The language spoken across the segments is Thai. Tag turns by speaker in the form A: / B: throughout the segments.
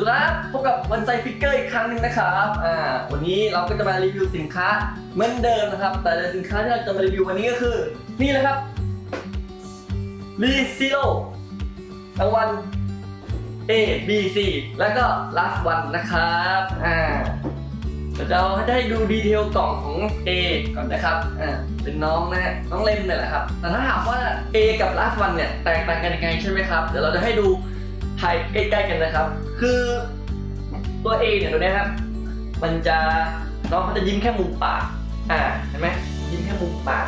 A: สุดแล้วพบกับวันใจฟิกเกอร์อีกครั้งหนึ่งนะครับอ่าวันนี้เราก็จะมารีวิวสินค้าเหมือนเดิมนะครับ แต่สินค้าที่เราจะมารีวิววันนี้ก็คือ นี่เลยครับรีซิโ o รางวัล A B C แล้วก็ last one นะครับอ่าเดี๋ยวเราจะให้ดูดีเทลกล่องของ A ก่อนนะครับอ่าเป็นน้องนะฮะน้องเล่นเนี่ยแหละครับแต่ถ้าถามว่า A กับ last one เนี่ยแตกต่างกันยังไงใช่ไหมครับ เดี๋ยวเราจะให้ดู ถ่ายใกล้ๆกันนะครับ คือตัว A เนี่ยตัวนี้ครับ มันจะน้องเขาจะยิ้มแค่มุมปาก อ่า เห็นไหมยิ้มแค่มุมปาก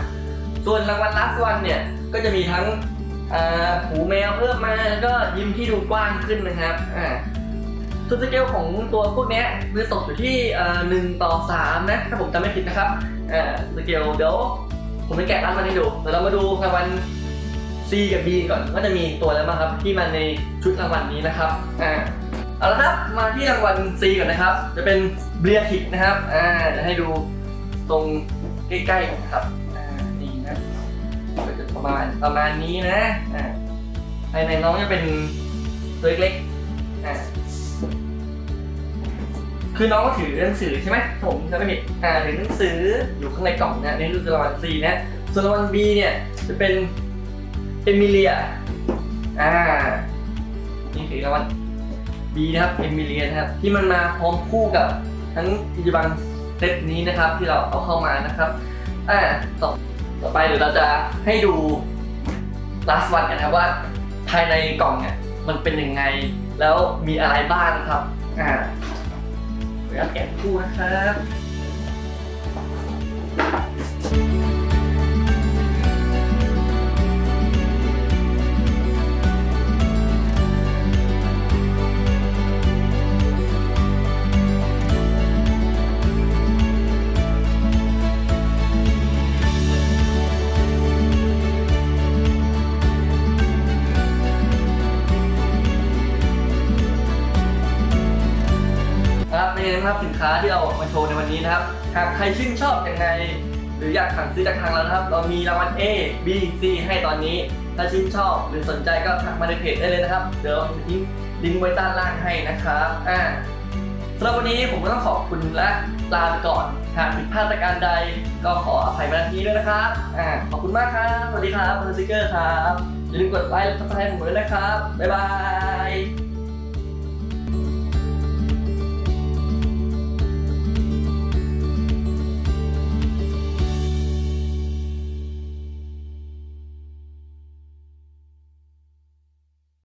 A: ส่วนรางวัล last one เนี่ย ก็จะมีทั้งหูแมวเพิ่มมาแล้วก็ยิ้มที่ดูกว้างขึ้นนะครับ อ่าส่วนสเกลของตัวพวกเนี้ยมันจะตกอยู่ที่หนึ่งต่อสามนะ ถ้าผมจำไม่ผิดนะครับ อ่า สเกลเดี๋ยวผมจะแกะรางวัลให้ดู เดี๋ยวเรามาดูรางวัล C กับ B ก่อนว่าจะมีตัวอะไรบ้าครับ ที่มาในชุดรางวัลนี้นะครับอ่าเอาละครับมาที่รางวัล C ก่อนนะครับ จะเป็นเบียร์ทิกนะครับอ่าจะให้ดูตรงใกล้ๆก่อนนะครับอ่านี่นะก็จะประมาณประมาณนี้นะอ่าภายในน้องจะเป็นตัวเล็กๆอ่าคือน้องก็ถือหนังสือใช่ไหมผมจะไม่ผิดอ่าถือหนังสืออยู่ข้างในกล่องนะนี่คือรางวัล C นะส่วนรางวัล B เนี่ยจะเป็น เอมิเลีย อ่า นี่คือรางวัล B นะครับ เอมิเลียนะครับ ที่มันมาพร้อมคู่กับทั้งกิจบังเซตนี้นะครับ ที่เราเอาเข้ามานะครับ อ่า ต่อต่อไปเดี๋ยวเราจะให้ดู last one กันนะครับว่า ภายในกล่องเนี่ยมันเป็นยังไง แล้วมีอะไรบ้างครับ อ่าเดี๋ยวแกะคู่นะครับ นะครับในนะครับสินค้าที่เราเอามาโชว์ในวันนี้นะครับ หากใครชื่นชอบยังไง หรืออยากสั่งซื้อจากทางเรานะครับ เรามีรางวัล A B C ให้ตอนนี้ ถ้าชื่นชอบหรือสนใจก็ทักมาในเพจได้เลยนะครับ เดี๋ยวเราจะทิ้งลิงก์ไว้ด้านล่างให้นะครับอ่าสำหรับวันนี้ผมก็ต้องขอบคุณและลาไปก่อน หากผิดพลาดประการใดก็ขออภัยมาณที่ด้วยนะครับอ่าขอบคุณมากครับ สวัสดีครับคุณสติกเกอร์ครับอย่าลืมกดไลค์และซับสไครต์ผมด้วยนะครับ บ๊ายบาย